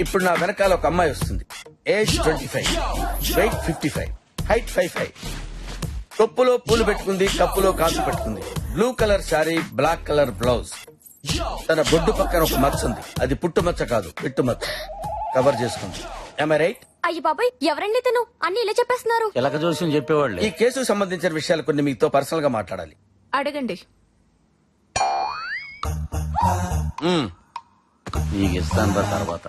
ఇప్పుడు నా వెనకాల ఒక అమ్మాయి వస్తుంది. Age twenty five weight fifty five height five five కొప్పులో పూలు పెట్టుకుంది కప్పులో కాసు పెట్టుకుంది. Blue colour sari black colour blouse తన బొడ్డు పక్కన ఒక మచ్చ ఉంది. అది పుట్టు మచ్చ కాదు పిట్టు మచ్చ. కవర్ చేసుకుంది ఐ రైట్ అయ్యి బాబాయ్ ఎవరండి తను అన్ని ఇలా చెప్పేస్తున్నారు. ఎలక జోస్యం చెప్పేవాళ్ళే. ఈ కేసుకు సంబంధించిన విషయాలు కొన్ని మీతో పర్సనల్గా మాట్లాడాలి. అడగండి. మ్మ్. నీకు ఇస్తాను రా తర్వాత.